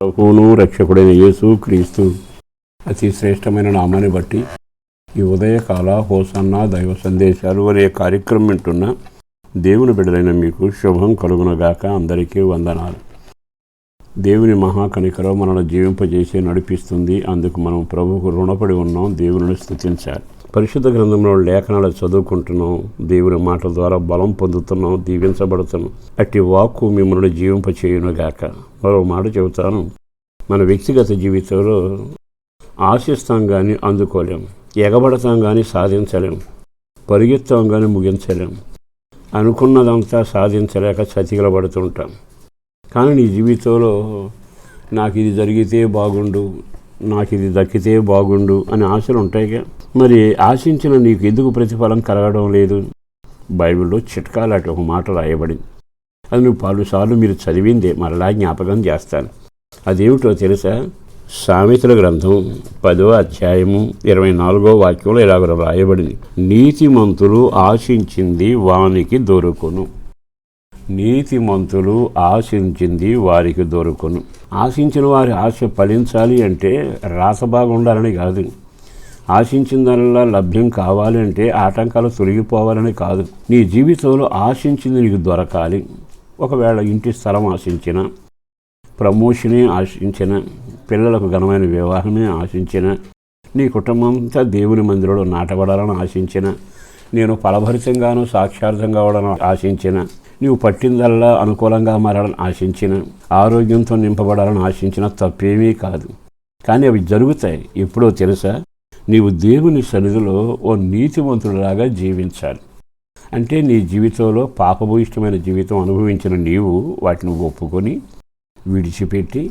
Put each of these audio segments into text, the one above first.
ప్రభువును రక్షకుడైన యేసు క్రీస్తు అతి శ్రేష్టమైన నామాన్ని బట్టి ఈ ఉదయకాల హోసన్న దైవ సందేశాలు అనే కార్యక్రమం వింటున్న దేవుని బిడ్డలైన మీకు శుభం కలుగునగాక అందరికీ వందనాలు. దేవుని మహాకనికరం మనల్ని జీవింపజేసి నడిపిస్తుంది. అందుకు మనం ప్రభువుకు రుణపడి ఉన్నాం. దేవుని స్థుతించాలి పరిశుద్ధ గ్రంథంలో లేఖనాలు చదువుకుంటున్నాం. దేవుని మాట ద్వారా బలం పొందుతున్నాం దీవించబడుతున్నాం. అట్టి వాక్కు మిమ్మల్ని జీవింపచేయునుగాక. మరో మాట చెబుతాను. మన వ్యక్తిగత జీవితంలో ఆశిస్తాం కానీ అందుకోలేం. ఎగబడతాం కానీ సాధించలేం. పరిగెత్తాం కానీ ముగించలేం. అనుకున్నదంతా సాధించలేక చతికిలబడుతుంటాం. కానీ నీ జీవితంలో నాకు ఇది జరిగితే బాగుండు నాకు ఇది దక్కితే బాగుండు అనే ఆశలు ఉంటాయిగా మరి ఆశించిన నీకు ఎందుకు ప్రతిఫలం కలగడం లేదు? బైబిల్లో చిట్కాలాంటి ఒక మాట రాయబడింది. అది నువ్వు పలుసార్లు మీరు చదివిందే మరలా జ్ఞాపకం చేస్తాను. అదేమిటో తెలుసా? సామెతల గ్రంథం పదో అధ్యాయము ఇరవై నాలుగో వాక్యంలో ఇలాగ రాయబడింది. నీతిమంతులు ఆశించింది వానికి దొరుకును. నీతిమంతులు ఆశించింది వారికి దొరుకును. ఆశించిన వారి ఆశ ఫలించాలి అంటే రాసబాగుండాలని కాదు. ఆశించిందల్లా లభ్యం కావాలంటే ఆటంకాలు తొలగిపోవాలని కాదు. నీ జీవితంలో ఆశించింది నీకు దొరకాలి. ఒకవేళ ఇంటి స్థలం ఆశించిన ప్రమోషనే ఆశించిన పిల్లలకు ఘనమైన వివాహమే ఆశించిన నీ కుటుంబం అంతా దేవుని మందిరంలో నాటబడాలని ఆశించిన నేను ఫలభరితంగాను సాక్షార్థంగా అవడం ఆశించిన నీవు పట్టిందల్లా అనుకూలంగా మారాలని ఆశించిన ఆరోగ్యంతో నింపబడాలని ఆశించిన తప్పేమీ కాదు. కానీ అవి జరుగుతాయి. ఎప్పుడో తెలుసా? నీవు దేవుని సన్నిధిలో ఓ నీతివంతుడిలాగా జీవించాలి. అంటే నీ జీవితంలో పాపభూయిష్టమైన జీవితం అనుభవించిన నీవు వాటిని ఒప్పుకొని విడిచిపెట్టి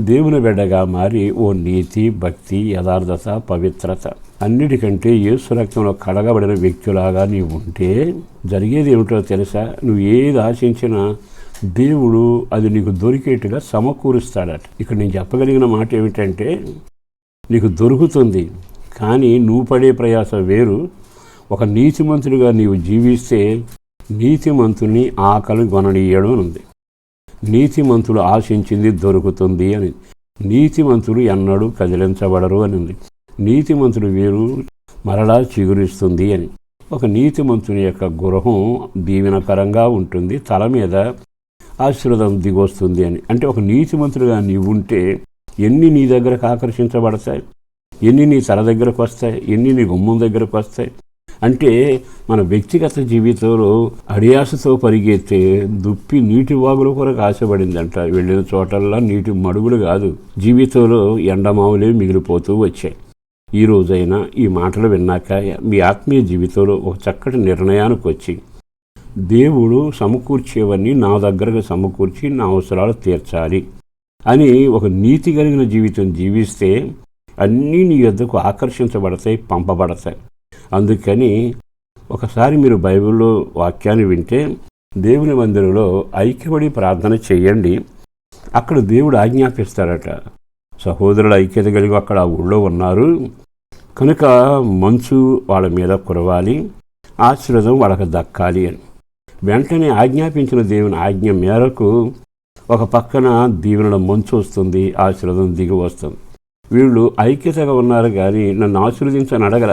దేవుని బిడ్డగా మారి ఓ నీతి భక్తి యథార్థత పవిత్రత అన్నిటికంటే యేసు రక్తంలో కడగబడిన వ్యక్తులాగా నీవు ఉంటే జరిగేది ఏమిటో తెలుసా? నువ్వు ఏది ఆశించినా దేవుడు అది నీకు దొరికేట్టుగా సమకూరుస్తాడట. ఇక్కడ నేను చెప్పగలిగిన మాట ఏమిటంటే నీకు దొరుకుతుంది. కానీ నువ్వు పడే ప్రయాస వేరు. ఒక నీతిమంతుడిగా నీవు జీవిస్తే నీతిమంతుని ఆకలి గొననీయడం అని ఉంది. నీతిమంతుడు ఆశించింది దొరుకుతుంది అని నీతిమంతుడు ఎన్నడూ కదిలించబడరు అని ఉంది. నీతిమంతుడు వేరు మరలా చిగురిస్తుంది అని. ఒక నీతిమంతుని యొక్క గృహం దీవెనకరంగా ఉంటుంది. తల మీద ఆశీర్వాదం దిగొస్తుంది అని. అంటే ఒక నీతిమంతుడుగా నీవు ఉంటే ఎన్ని నీ దగ్గరకు ఆకర్షించబడతాయి? ఎన్ని నీ తల దగ్గరకు వస్తాయి ఎన్ని నీ గుమ్మం దగ్గరకు వస్తాయి? అంటే మన వ్యక్తిగత జీవితంలో అడియాసతో పరిగెత్తే దుప్పి నీటి వాగుల కొరకు ఆశపడిందంట. వెళ్ళిన చోటల్లా నీటి మడుగులు కాదు జీవితంలో ఎండమావులే మిగిలిపోతూ వచ్చాయి. ఈ రోజైనా ఈ మాటలు విన్నాక మీ ఆత్మీయ జీవితంలో ఒక చక్కటి నిర్ణయానికి వచ్చి దేవుడు సమకూర్చేవన్నీ నా దగ్గరకు సమకూర్చి నా అవసరాలు తీర్చాలి అని ఒక నీతి కలిగిన జీవితం జీవిస్తే అన్నీ నీ యొద్దకు ఆకర్షించబడతాయి పంపబడతాయి. అందుకని ఒకసారి మీరు బైబిల్లో వాక్యాన్ని వింటే దేవుని మందిరంలో ఐక్యపడి ప్రార్థన చేయండి. అక్కడ దేవుడు ఆజ్ఞాపిస్తారట. సహోదరుల ఐక్యత కలిగి అక్కడ ఆ ఊళ్ళో ఉన్నారు. కనుక మంచు వాళ్ళ మీద కురవాలి ఆశీర్వదం వాళ్ళకి దక్కాలి అని. వెంటనే ఆజ్ఞాపించిన దేవుని ఆజ్ఞ మేరకు ఒక పక్కన దీవెనల మంచు వస్తుంది ఆశీర్వదం దిగి వస్తుంది. వీళ్ళు ఐక్యతగా ఉన్నారు కానీ నన్ను ఆశీర్వదించని అడగల.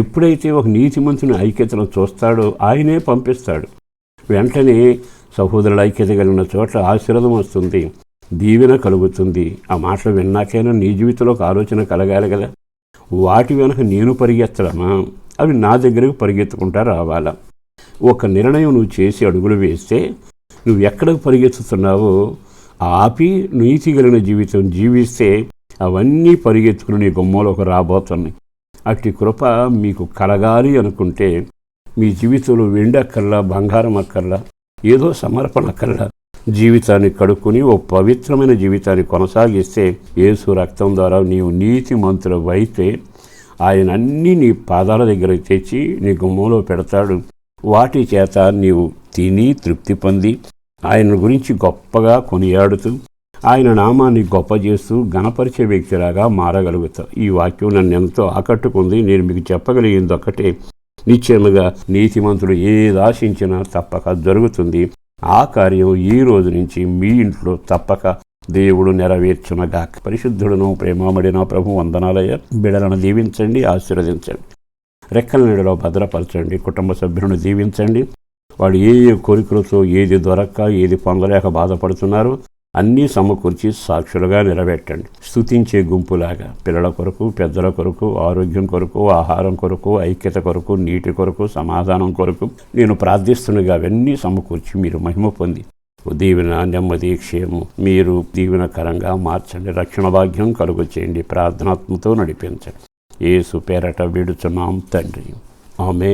ఎప్పుడైతే ఒక నీతిమంతుని ఐక్యతను చూస్తాడో ఆయనే పంపిస్తాడు. వెంటనే సహోదరుల ఐక్యత కలిగిన చోట ఆశీర్వదం వస్తుంది దీవెన కలుగుతుంది. ఆ మాటలు విన్నాకైనా నీ జీవితంలో ఒక ఆలోచన కలగాలి కదా. వాటి వెనక నేను పరిగెత్తడమా? అవి నా దగ్గరకు పరిగెత్తుకుంటా రావాలా? ఒక నిర్ణయం నువ్వు చేసి అడుగులు వేస్తే నువ్వు ఎక్కడికి పరిగెత్తుతున్నావో ఆపి నీతి కలిగిన జీవితం జీవిస్తే అవన్నీ పరిగెత్తుకుని నీ గుమ్మలోకి రాబోతున్నాయి. అట్టి కృప మీకు కలగాలి అనుకుంటే మీ జీవితంలో వెండక్కర్లా బంగారం అక్కర్లా ఏదో సమర్పణ అక్కర్లా. జీవితాన్ని కడుక్కుని ఓ పవిత్రమైన జీవితాన్ని కొనసాగిస్తే యేసు రక్తం ద్వారా నీవు నీతి మంతులు అయితే ఆయన అన్నీ నీ పాదాల దగ్గర తెచ్చి నీ గుమ్మంలో పెడతాడు. వాటి చేత నీవు తిని తృప్తి పొంది ఆయన గురించి గొప్పగా కొనియాడుతూ ఆయన నామాన్ని గొప్ప చేస్తూ గణపరిచే వ్యక్తిలాగా మారగలుగుతావు ఈ వాక్యం నన్ను ఎంతో ఆకట్టుకుంది. నేను మీకు చెప్పగలిగింది ఒక్కటే. నిశ్చయముగా నీతిమంతుడు ఏది ఆశించినా తప్పక జరుగుతుంది. ఆ కార్యం ఈ రోజు నుంచి మీ ఇంట్లో తప్పక దేవుడు నెరవేర్చునగా పరిశుద్ధుడును ప్రేమామడిన ప్రభు వందనాలయ బిడలను దీవించండి ఆశీర్వదించండి. రెక్కల నీడలో భద్రపరచండి కుటుంబ సభ్యులను దీవించండి. వాడు ఏ ఏ కోరికలతో ఏది దొరక్క ఏది పొందలేక బాధపడుతున్నారో అన్నీ సమకూర్చి సాక్షులుగా నిలబెట్టండి. స్థుతించే గుంపులాగా పిల్లల కొరకు పెద్దల కొరకు ఆరోగ్యం కొరకు ఆహారం కొరకు ఐక్యత కొరకు నీటి కొరకు సమాధానం కొరకు నేను ప్రార్థిస్తున్నగా అవన్నీ సమకూర్చి మీరు మహిమ పొంది. దీవెన నెమ్మది క్షేమం మీరు దీవెనకరంగా మార్చండి. రక్షణ భాగ్యం కలుగు చేయండి. ప్రార్థనాత్మతో నడిపించండి. ఏసు పేరట విడుచున్నాం తండ్రి. ఆమె